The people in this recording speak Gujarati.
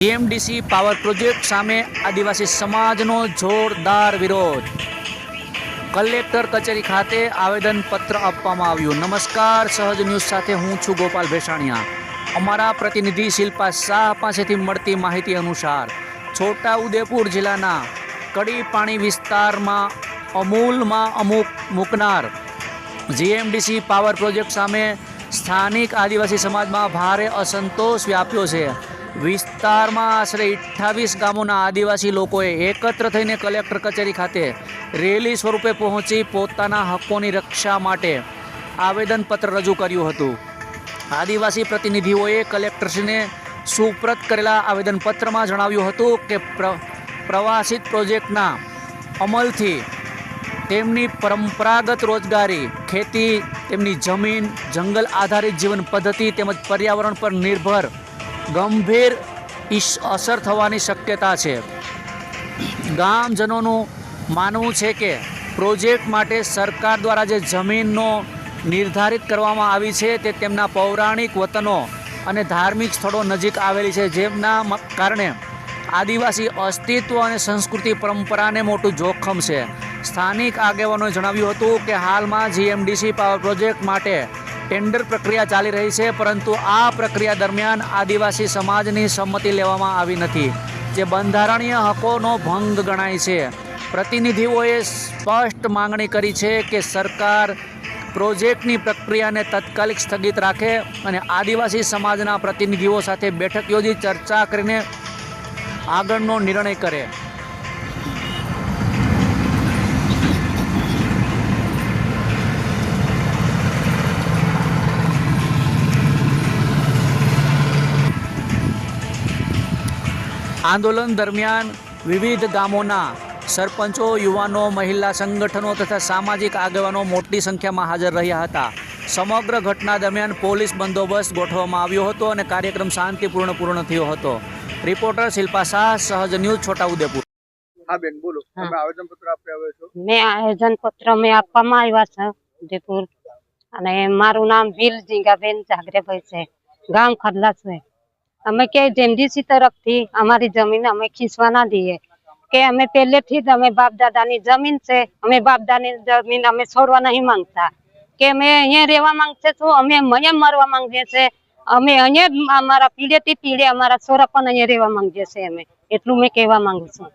જીએમડીસી પાવર પ્રોજેક્ટ સામે આદિવાસી સમાજનો જોરદાર વિરોધ. કલેક્ટર કચેરી ખાતે આવેદનપત્ર આપવામાં આવ્યું. નમસ્કાર, સહજ ન્યૂઝ સાથે હું છું ગોપાલ ભેસાણીયા. અમારા પ્રતિનિધિ શિલ્પા શાહ પાસેથી મળતી માહિતી અનુસાર છોટા ઉદેપુર જિલ્લાના કડી પાણી વિસ્તારમાં અમૂલમાં અમુક મૂકનાર જીએમડીસી પાવર પ્રોજેક્ટ સામે સ્થાનિક આદિવાસી સમાજમાં ભારે અસંતોષ વ્યાપ્યો છે. વિસ્તારમાં આશરે અઠ્ઠાવીસ ગામોના આદિવાસી લોકોએ એકત્ર થઈને કલેક્ટર કચેરી ખાતે રેલી સ્વરૂપે પહોંચી પોતાના હકોની રક્ષા માટે આવેદનપત્ર રજૂ કર્યું હતું. આદિવાસી પ્રતિનિધિઓએ કલેક્ટરશ્રીને સુપ્રત કરેલા આવેદનપત્રમાં જણાવ્યું હતું કે પ્ર, પ્રવાસિત પ્રોજેક્ટના અમલથી તેમની પરંપરાગત રોજગારી, ખેતી, તેમની જમીન, જંગલ આધારિત જીવન પદ્ધતિ તેમજ પર્યાવરણ પર નિર્ભર ગંભીર અસર થવાની શક્યતા છે. ગામજનોનું માનવું છે કે પ્રોજેક્ટ માટે સરકાર દ્વારા જે જમીનનો નિર્ધારિત કરવામાં આવી છે તે તેમના પૌરાણિક વતનો અને ધાર્મિક સ્થળો નજીક આવેલી છે, જેમના કારણે આદિવાસી અસ્તિત્વ અને સંસ્કૃતિ પરંપરાને મોટું જોખમ છે. સ્થાનિક આગેવાનોએ જણાવ્યું હતું કે હાલમાં જીએમડીસી પાવર પ્રોજેક્ટ માટે ટેન્ડર પ્રક્રિયા ચાલી રહી છે, પરંતુ આ પ્રક્રિયા દરમિયાન આદિવાસી સમાજની સંમતિ લેવામાં આવી નથી, જે બંધારણીય હકોનો ભંગ ગણાય છે. પ્રતિનિધિઓએ સ્પષ્ટ માંગણી કરી છે કે સરકાર પ્રોજેક્ટની પ્રક્રિયાને તાત્કાલિક સ્થગિત રાખે અને આદિવાસી સમાજના પ્રતિનિધિઓ સાથે બેઠક યોજી ચર્ચા કરીને આગળનો નિર્ણય કરે. આંદોલન દરમિયાન વિવિધ ગામોના સરપંચો યુવાનો મહિલા સંગઠનો તથા સામાજિક આગેવાનો મોટી સંખ્યામાં હાજર રહ્યા હતા. સમગ્ર ઘટના દરમિયાન પોલીસ બંદોબસ્ત ગોઠવવામાં આવ્યો હતો અને કાર્યક્રમ શાંતિપૂર્ણ પૂર્ણ થયો હતો. રિપોર્ટર શિલ્પા શાહ સહજ ન્યૂઝ છોટાઉદેપુર. હા બેન બોલો. તમે આવેદન પત્ર આપી આવ્યો છો? મેં આયોજન પત્ર મેં આપવામાં આવ્યા છે ઉદયપુર અને મારું નામ ભીલ જીંગાબેન જાગરેભાઈ છે. ગામ ખડલા છે. અમે કે જેમડીસી તરફથી અમારી જમીન અમે ખીસવા ના દઈએ. કે અમે પહેલેથી જ અમે બાપ દાદાની જમીન છે, અમે બાપ જમીન અમે છોડવા નહીં માંગતા. કે અમે અહીંયા રહેવા માંગશે છું અમે અહીંયા મરવા માંગીએ છે, અમે અહીંયા અમારા પીઢેથી પીડે અમારા છોરા પણ અહીંયા રહેવા માંગીએ છે અમે. એટલું મેં કહેવા માંગુ છું.